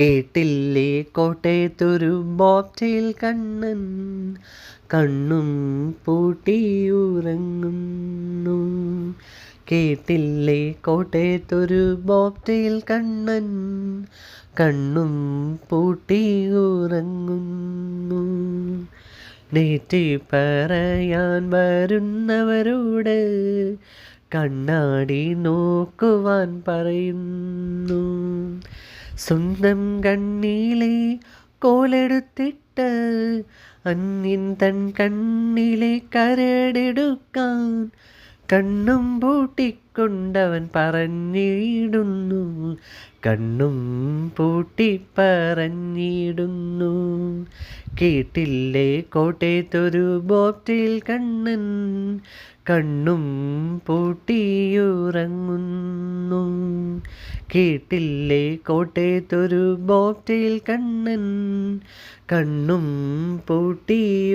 കേട്ടില്ലേ കോട്ടയത്തൊരു ബോക്ടയിൽ കണ്ണൻ. കണ്ണും പൂട്ടിയുറങ്ങുന്നു കേട്ടില്ലേ കോട്ടയത്തൊരു ബോക്ടയിൽ കണ്ണൻ. കണ്ണും പൂട്ടിയുറങ്ങുന്നു നേറ്റി പറയാൻ വരുന്നവരോട് കണ്ണാടി നോക്കുവാൻ പറയുന്നു. സ്വന്തം കണ്ണിലെ കോലെടുത്തിട്ട് അന്യൻ തൻ കണ്ണിലെ കരടെടുക്കാൻ കണ്ണും പൂട്ടിക്കൊണ്ടവൻ പറഞ്ഞിടുന്നു. കണ്ണും പൂട്ടി പറഞ്ഞിടുന്നു കേട്ടില്ലേ കോട്ടയത്തൊരു ബോട്ടിൽ കണ്ണൻ? കണ്ണും പൂട്ടിയുറങ്ങുന്നു. കേട്ടില്ലേ? കോട്ടയത്തൊരു ബോട്ടിൽ കണ്ണൻ കണ്ണും പൂട്ടിയുറങ്ങുന്നു.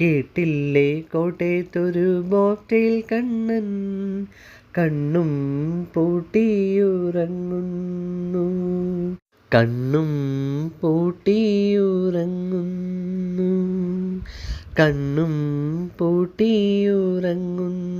കേട്ടില്ലേ? കോട്ടയത്തൊരു ബോട്ടിൽ കണ്ണൻ കണ്ണും പൂട്ടിയുറങ്ങുന്നു. കണ്ണും പൂട്ടിയുറങ്ങുന്നു. കണ്ണും പൂട്ടിയുറങ്ങുന്നു.